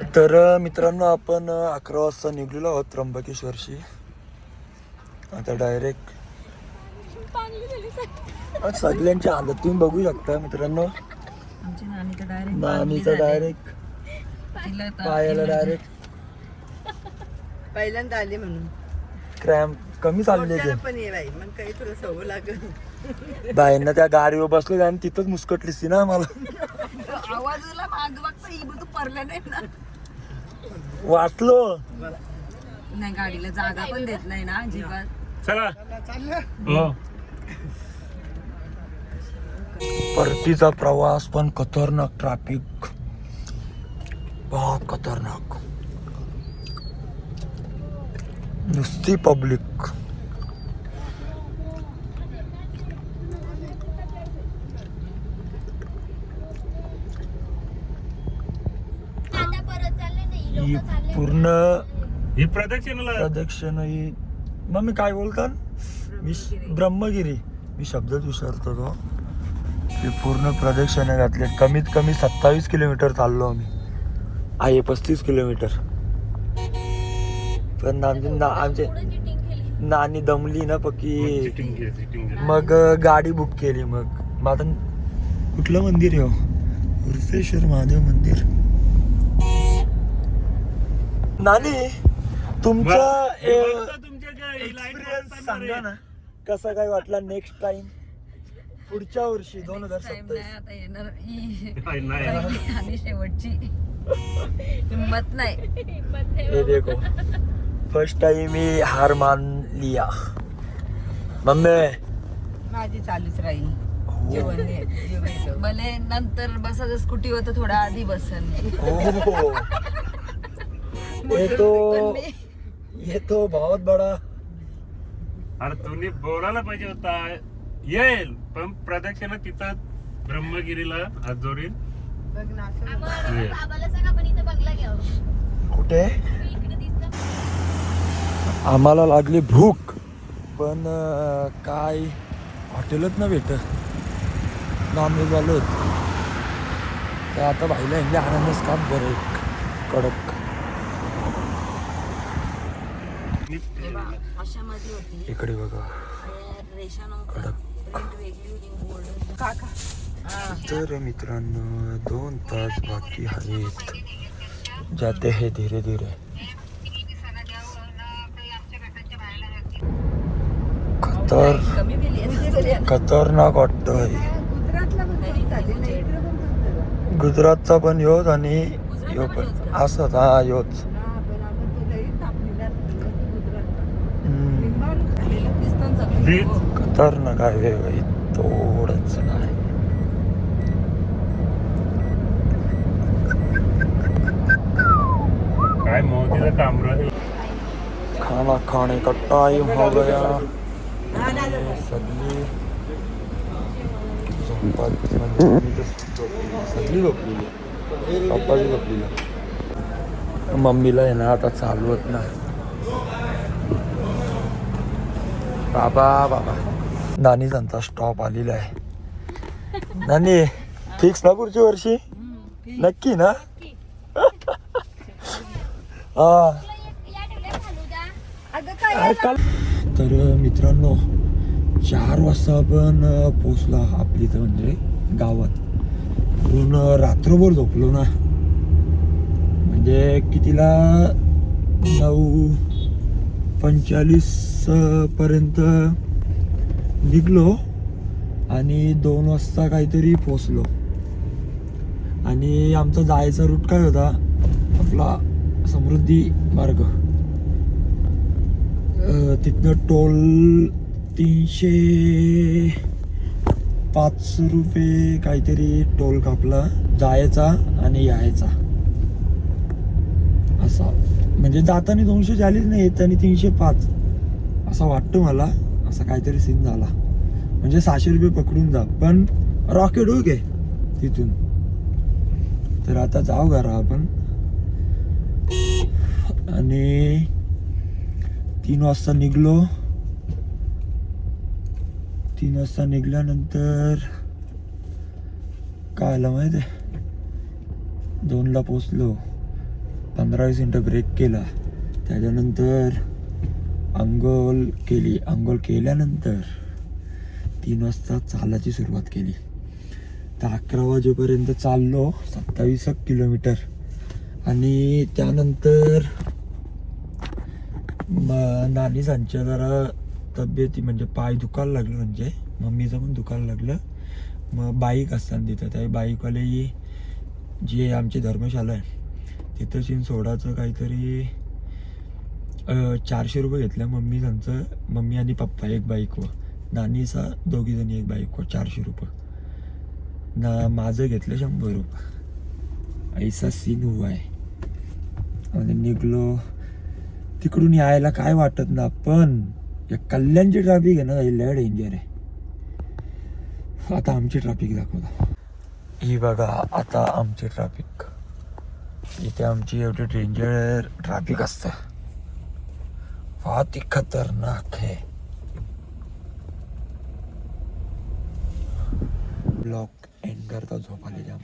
तर मित्रांनो आपण अकरा वाजता निघलेलो आहोत त्र्यंबकेश्वरशी. आता डायरेक्ट सगळ्यांची हालत तुम्ही बघू शकता मित्रांनो. नानीचं डायरेक्ट पायाला डायरेक्ट पहिल्यांदा आले म्हणून. क्रॅम्प कमी चालले मोठ्याला पण ये बाई मग काही तुला सवय लागल. ते बाईंना त्या गाडीवर बसलो आणि तिथंच मुस्कटलीस ती ना मला आवाजला माग बघता ही तू परल्या नाही ना. वाचलो. नाही गाडीला जागा पण देत नाही ना अजिबात. चला. हो. परतीचा प्रवास पण खतरनाक ट्रॅफिक बहुत खतरनाक. नुसती पब्लिक ही पूर्ण ही प्रदक्षिणाला प्रदक्षिण ही मग मी काय बोलतात मी श- ब्रह्मगिरी. मी शब्दच विसरतो तो. ही पूर्ण प्रदक्षिणा घातले कमीत कमी सत्तावीस किलोमीटर चाललो आम्ही. आहे पस्तीस किलोमीटर. पण आमची ना आमचे नानी दमली ना पक्की. मग गाडी बुक केली मग. मग आता कुठलं मंदिर आहे हो? उर्फेश्वर महादेव मंदिर. नानी तुमचा एक्सपिरियन्स सांगा रे. ना कसा काय वाटला नेक्स्ट टाइम पुढच्या वर्षी दोन हजार टाइम सत्तावीस. नाही आता येणार ही नाही आणि शेवटची. हिंमत नाही. हे देखो. फर्स्ट टाइम मी हार मान लिया. मम्मी. माझी चालूच राहील. हो. जेवण. भले नंतर बसायचं स्कूटी होतं थोडा आधी बसन. हो. ये तो ये तो बहुत बड़ा अरे तुम्ही बोलायला पाहिजे होता. येईल पण प्रदक्षिणा तिथं ब्रह्मगिरीला हात जोडील बघ ना असं येईल. आम्हाला सांगा पण इथं बंगला घ्यावं कुठे? आम्हाला लागली भूक. पण काय? हॉटेलच ना भेट नॉनव्हेज आलो तर आता भाईला यांनी आनंदच काम बरं एक कडक. होती. इकडे बघा. रेषा नव्हता. प्रिंट वेगळी होती गोल्डन काका. तर मित्रांनो दोन तास बाकी आहेत. जाते हे धीरे धीरे. खतर. खतरनाक झालं. गुजरातचा पण योच आणि यो पण असंच हा योच हा, पण आपण तो लई तापलेला असतो ना, तो गुजरातचा. हम्म. निम्मावून झालेलं हो. खतरनाक आहे भाई थोडंच नाही. काय मोदीचं काम राहील? खाना खाने का टाइम हो गया। सगळी. सगळी झोपलेली पप्पाची झोपलेली मम्मीला आहे ना आता चालू होत ना बाबा बाबा. नानी त्यांचा स्टॉप आलेला आहे. नानी फिक्स ना पुढच्या वर्षी? नक्की ना? हा. तर मित्रांनो चार वाजता आपण पोचलो आपली इथं म्हणजे गावात. पूर्ण रात्रभर झोपलो ना. म्हणजे कितीला? नऊ. पर्यंत निघलो आणि दोन वाजता काहीतरी पोचलो आणि आमचा जायचा रूट काय होता? आपला समृद्धी मार्ग. तिथनं टोल तीनशे पाच रुपये काहीतरी टोल कापला जायचा आणि यायचा. म्हणजे जाताना दोनशे चाळीस नाही येताना तीनशे पाच. असं वाटतं मला. असा काहीतरी सीन झाला. म्हणजे सहाशे रुपये पकडून जा. पण रॉकेट हो गे तिथून. तर आता जाऊ घरा आपण. आणि तीन वाजता निघलो. तीन वाजता निघल्यानंतर काय आलं माहिती आहे दोनला पोचलो पंधरा वीस मिनटं ब्रेक केला. त्याच्यानंतर अंघोळ केली. अंघोळ केल्यानंतर तीन वाजता चालायची सुरुवात केली. तर अकरा वाजेपर्यंत चाललो. सत्तावीस किलोमीटर. आणि त्यानंतर नानी सांच्या जरा तब्येती म्हणजे पाय दुखायला लागलं म्हणजे. मम्मीचं पण दुखायला लागलं. मग बाईक असताना तिथं. त्या बाईकवाले जी आमची धर्मशाला आहे. तिथं चिन सोडाचं काहीतरी चारशे रुपये घेतलं मम्मी त्यांचं मम्मी आणि पप्पा एक बाईकवर नानीचा दोघी जणी एक बाईकवर चारशे रुपये. ना माझं घेतलं शंभर रुपये. ऐसा सीन हुआ आहे. आणि निघलो. तिकडून यायला काय वाटत ना पण या कल्याणची ट्रॅफिक आहे ना लय डेंजर आहे. आता आमची ट्रॅफिक दाखवता. ही बघा आता आमची ट्रॅफिक इथे आमची एवढी डेंजर ट्रॅफिक असतं फार ती खतरनाक आहे. ब्लॉक एंड करता झोपाले जाम